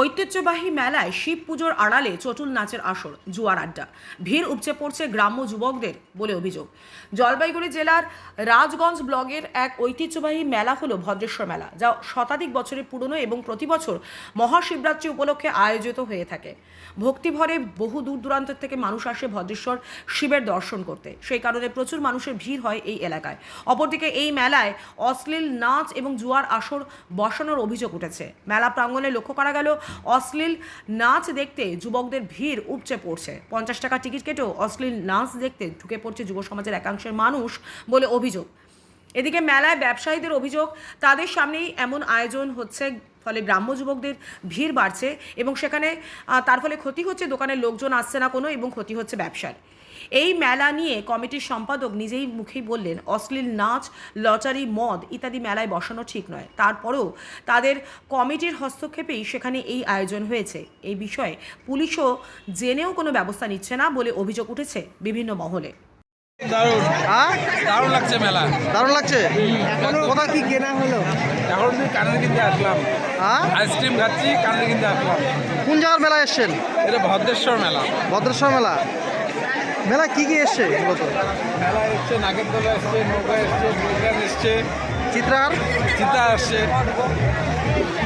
ঐতিহ্যবাহী মেলায় শিব পুজোর আড়ালে চটুল নাচের আসর, জুয়ার আড্ডা। ভিড় উপচে পড়ছে গ্রাম্য যুবকদের বলে অভিযোগ। জলপাইগুড়ি জেলার রাজগঞ্জ ব্লগের এক ঐতিহ্যবাহী মেলা হলো ভদ্রেশ্বর মেলা, যা শতাধিক বছরের পুরনো এবং প্রতি বছর মহাশিবরাত্রি উপলক্ষে আয়োজিত হয়ে থাকে। ভক্তিভরে বহু দূর দূরান্ত থেকে মানুষ আসে ভদ্রেশ্বর শিবের দর্শন করতে। সেই কারণে প্রচুর মানুষের ভিড় হয় এই এলাকায়। অপরদিকে এই মেলায় অশ্লীল নাচ এবং জুয়ার আসর বসানোর অভিযোগ উঠেছে। মেলা প্রাঙ্গণে লক্ষ্য করা গেল অশ্লীল নাচ দেখতে যুবকদের ভিড় উপচে পড়ছে। পঞ্চাশ টাকা টিকিট কেটেও অশ্লীল নাচ দেখতে ঢুকে পড়ছে যুব সমাজের একাংশের মানুষ বলে অভিযোগ। এদিকে মেলায় ব্যবসায়ীদের অভিযোগ, তাদের সামনেই এমন আয়োজন হচ্ছে ফলে গ্রাম্য যুবকদের ভিড় বাড়ছে এবং সেখানে তার ফলে ক্ষতি হচ্ছে দোকানের লোকজন আসছে না কোনো এবং ক্ষতি হচ্ছে ব্যবসার। এই মেলা নিয়ে কমিটির সম্পাদক নিজেই মুখেই বললেন, অশ্লীল নাচ, লটারি, মদ ইত্যাদি মেলায় বসানো ঠিক নয়। তারপরেও তাদের কমিটির হস্তক্ষেপেই সেখানে এই আয়োজন হয়েছে। এই বিষয়ে পুলিশও জেনেও কোনো ব্যবস্থা নিচ্ছে না বলে অভিযোগ উঠেছে বিভিন্ন মহলে। দারুণ। হ্যাঁ? দারুণ লাগছে মেলা। দারুণ লাগছে? কোথা কি কেনা হলো? এখন কানের কিনতে আসলাম হ্যাঁ? আইসক্রিম খাচ্ছি কানের কিনতে আসলাম কোন জায়গার মেলা এসছেন? এটা ভদ্রেশ্বর মেলা। ভদ্রেশ্বর মেলা। মেলা কি কি এসছে মূলত? মেলা এসছে নাগের এসছে নৌকা এসছে প্রোগ্রাম এসছে। চিত্রার? চিতা আসছে।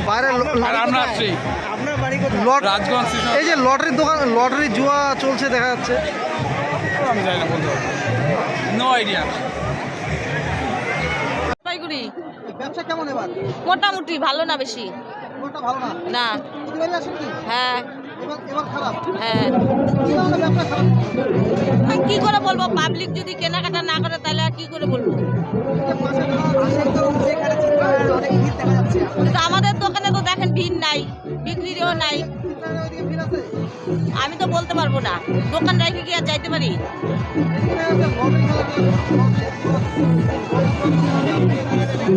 বাইরে আমরা আসছি। রাজগঞ্জ এই যে লটারির দোকান লটারি জুয়া চলছে দেখা যাচ্ছে। আমি জানি না নো আইডিয়া জলপাইগুড়ি ব্যবসা কেমন এবার? মোটামুটি ভালো না বেশি। ভালো না? না। প্রতিবারই আসেন কি? হ্যাঁ। এবার এবার খারাপ? হ্যাঁ। কি কারণে ব্যবসা খারাপ? আর কি করে বলব? পাবলিক যদি কেনাকাটা না করে তাহলে আর কি করে বলব? কিন্তু আমাদের দোকানে তো দেখেন ভিড় নাই বিক্রিরও নাই। আমি তো বলতে পারব না। দোকান রেখে কি আর যাইতে পারি?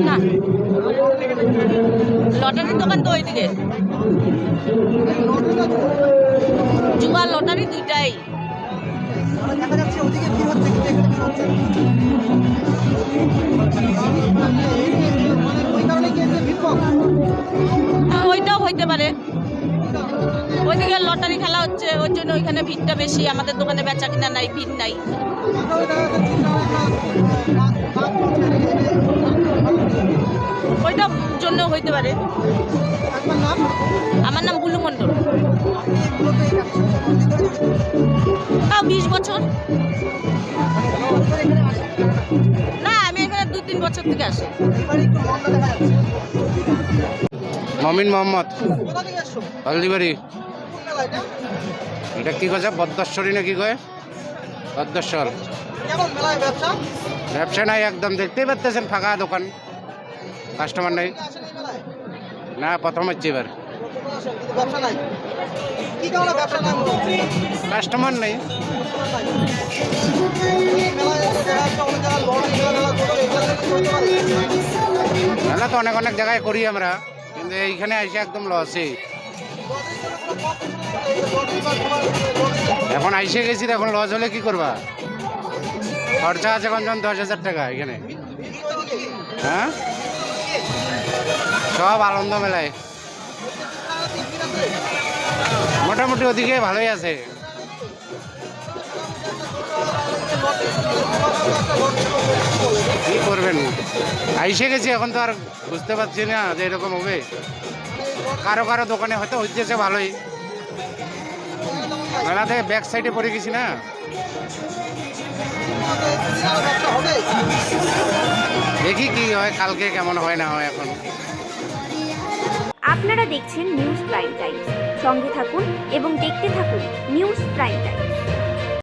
না। লটারির দোকান তো ওইদিকে। জুয়া, লটারি দুইটাই। ওইটাও হইতে পারে। ওইদিকে লটারি খেলা হচ্ছে ওই জন্য ওইখানে ভিড়টা বেশি, আমাদের দোকানে বেচা কিনা নাই, ভিড় নাই। ওইটার জন্য হইতে পারে। আমার নাম বুলু করছেন? তাও বিশ বছর। না, আমি এখানে দু তিন বছর থেকে আসি। মমিন মোহাম্মদ। হলদিবাড়ি। এটা? কি কয়েছে বদ্রেশ্বরী না কি কয় বদ্রেশ্বর ব্যবসা? ব্যবসা নাই একদম দেখতেই পাচ্ছেন ফাঁকা দোকান। কাস্টমার নেই। না প্রথম হচ্ছে এবার। কাস্টমার নেই। মেলা তো অনেক অনেক জায়গায় করি আমরা। এইখানে এসে একদম লসে এখন আইসে গেছি এখন লস হলে কি করবা? খরচা আছে কঞ্চন দশ হাজার টাকা এখানে। হ্যাঁ? সব আনন্দ মেলায়। মোটামুটি ওদিকে ভালোই আছে। কি করবেন? আইসে গেছি, এখন তো আর বুঝতে পারছি না যে এরকম হবে। কারও কারও দোকানে হয়তো হইতেছে ভালোই। মেলা থেকে ব্যাক সাইডে পড়ে গেছি না। দেখি কি হয়, কালকে কেমন হয়, না হয় এখন। আপনারা দেখছেন নিউজ প্রাইম টাইমস সঙ্গে থাকুন এবং দেখতে থাকুন নিউজ প্রাইম টাইমস